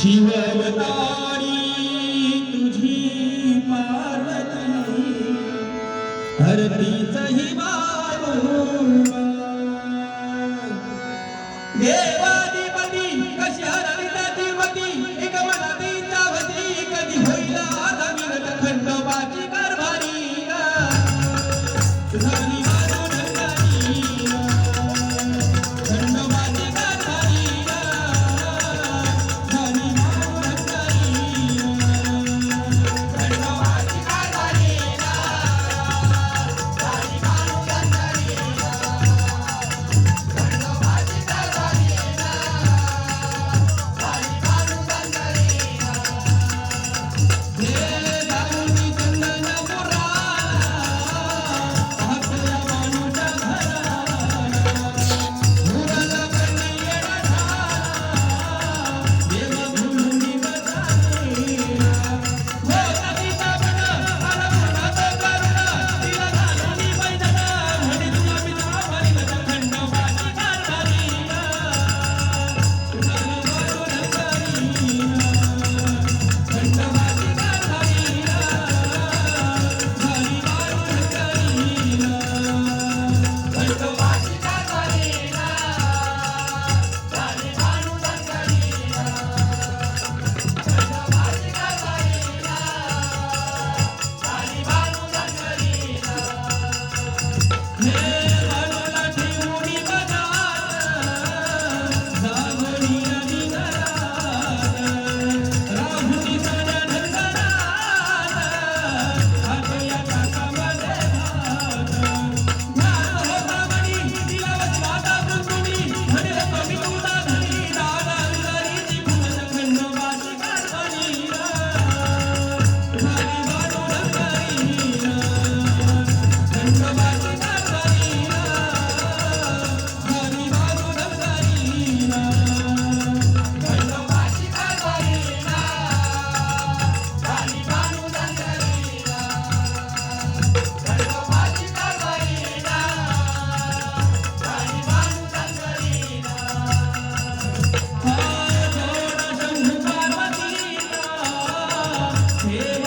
शिवतारी तुझी पार्वती हरतीच ही देवाधिपती कशी हरविता देवती एक मनातीचा वती कधी होईल आधा मिळत खंडोबाची कारभारी. Yeah.